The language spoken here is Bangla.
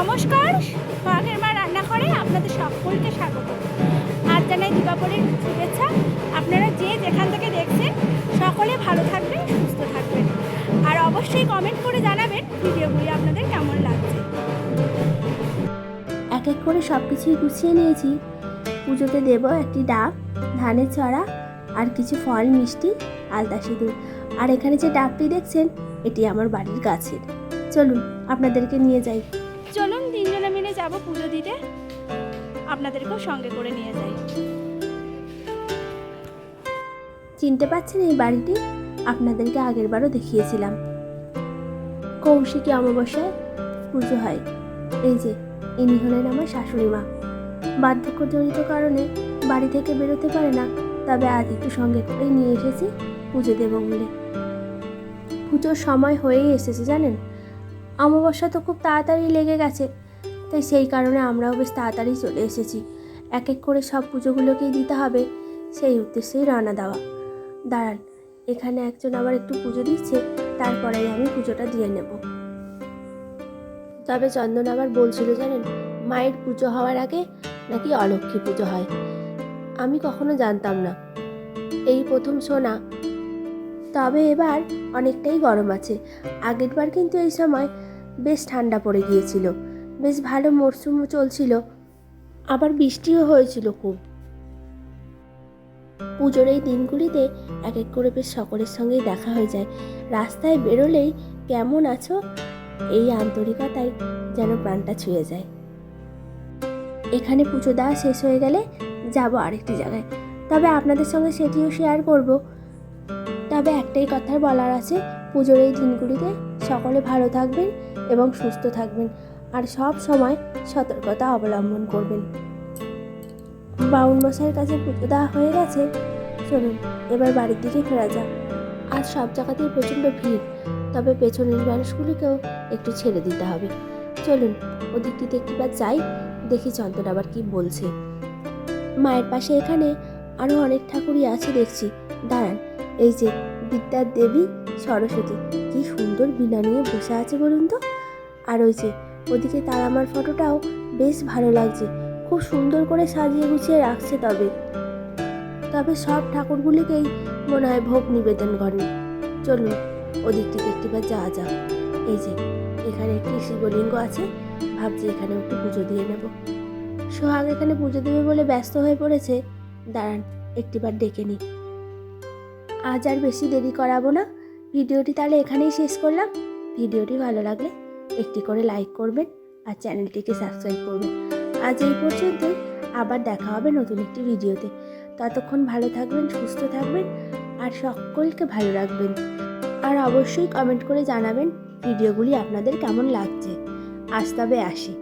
নমস্কার বাঘের মা রান্নাঘরে আপনাদের সকলকে স্বাগত। আজ জানাই দীপাবলির শুভেচ্ছা। আপনারা যে যেখান থেকে দেখছেন, সকলে ভালো থাকবেন, সুস্থ থাকবেন। আর অবশ্যই কমেন্ট করে জানাবেন ভিডিওগুলি আপনাদের কেমন লাগছে। এক এক করে সব কিছুই গুছিয়ে নিয়েছি। পুজোতে দেব একটি ডাব, ধানের ছড়া আর কিছু ফল, মিষ্টি, আলতা সিঁদুর। আর এখানে যে ডাবটি দেখছেন, এটি আমার বাড়ির গাছের। চলুন, আপনাদেরকে নিয়ে যাই। যাব পুজো দিতে। আপনাদেরকেও সঙ্গে করে নিয়ে যাই। চিনতে পাচ্ছেন এই বাড়িটি? আপনাদেরকে আগেরবারও দেখিয়েছিলাম। কৌশিকী অমাবস্যায় পুজো হয়? এই যে, ইনি হলেন আমার শাশুড়ি মা। বার্ধক্যজনিত কারণে বাড়ি থেকে বেরোতে পারে না, তবে আজ একটু সঙ্গে করে নিয়ে এসেছি পুজো দেব বলে। পুজোর সময় হয়েই এসেছে জানেন? অমাবস্যা তো খুব তাড়াতাড়ি লেগে গেছে। তাই সেই কারণে আমরাও বেশ তাড়াতাড়ি চলে এসেছি। এক এক করে সব পুজোগুলোকেই দিতে হবে, সেই উদ্দেশ্যেই রান্না দেওয়া। দাঁড়ান, এখানে একজন আবার একটু পুজো দিচ্ছে, তারপরেই আমি পুজোটা দিয়ে নেব। তবে চন্দন আবার বলছিল জানেন, মায়ের পুজো হওয়ার আগে নাকি অলক্ষ্মী পুজো হয়? আমি কখনো জানতাম না। এই প্রথম শোনা তবে এবার অনেকটাই গরম আছে। আগেরবার কিন্তু এই সময় বেশ ঠান্ডা পড়ে গিয়েছিল। বেশ ভালো মরশুমও চলছিল। আবার বৃষ্টিও হয়েছিল খুব। পুজোর এই দিনগুলিতে এক এক করে বেশ সকলের সঙ্গেই দেখা হয়ে যায়। রাস্তায় বেরোলেই কেমন আছো? এই আন্তরিকতায় যেন প্রাণটা ছুঁয়ে যায়। এখানে পুজো দেওয়া শেষ হয়ে গেলে যাব আরেকটি জায়গায়। তবে আপনাদের সঙ্গে সেটিও শেয়ার করব। তবে একটাই কথা বলার আছে, পুজোর এই দিনগুলিতে সকলে ভালো থাকবেন এবং সুস্থ থাকবেন। আর সব সময় সতর্কতা অবলম্বন করবেন। বাউন মশাইয়ের কাছে পুজো দেওয়া হয়ে গেছে। চলুন, এবার বাড়ির দিকে ফেরা যাক। আজ সব জায়গাতেই প্রচণ্ড ভিড়, তবে পেছনের মানুষগুলিকেও একটু ছেড়ে দিতে হবে। চলুন ওদিকটিতে একটিবার যাই, দেখি চন্দন আবার কি বলছে। মায়ের পাশে এখানে আরও অনেক ঠাকুরই আছে দেখছি। দাঁড়ান, এই যে বিদ্যার দেবী সরস্বতী, কি সুন্দর বিনা নিয়ে বসে আছে বলুন তো। আর ওই যে ওদিকে তার আমার ফটোটাও বেশ ভালো লাগছে। খুব সুন্দর করে সাজিয়ে গুছিয়ে রাখছে তবে। তবে সব ঠাকুরগুলিকেই মনে হয় ভোগ নিবেদন করেন চলুন ওদিকটিতে একটিবার যাওয়া যাক। এই যে, এখানে একটি শিবলিঙ্গ আছে। ভাবছি এখানে একটু পুজো দিয়ে নেব। সোহাগ এখানে পুজো দেবে বলে ব্যস্ত হয়ে পড়েছে। দাঁড়ান, একটিবার ডেকে নিই। আজ আর বেশি দেরি করাবো না। ভিডিওটি তাহলে এখানেই শেষ করলাম। ভিডিওটি ভালো লাগলে একটি করে লাইক করবেন আর চ্যানেলটিকে সাবস্ক্রাইব করবেন। আজ এই পর্যন্তই, আবার দেখা হবে নতুন একটি ভিডিওতে। ততক্ষণ ভালো থাকবেন, সুস্থ থাকবেন আর সকলকে ভালো রাখবেন। আর অবশ্যই কমেন্ট করে জানাবেন ভিডিওগুলি আপনাদের কেমন লাগছে। আজ তবে আসি।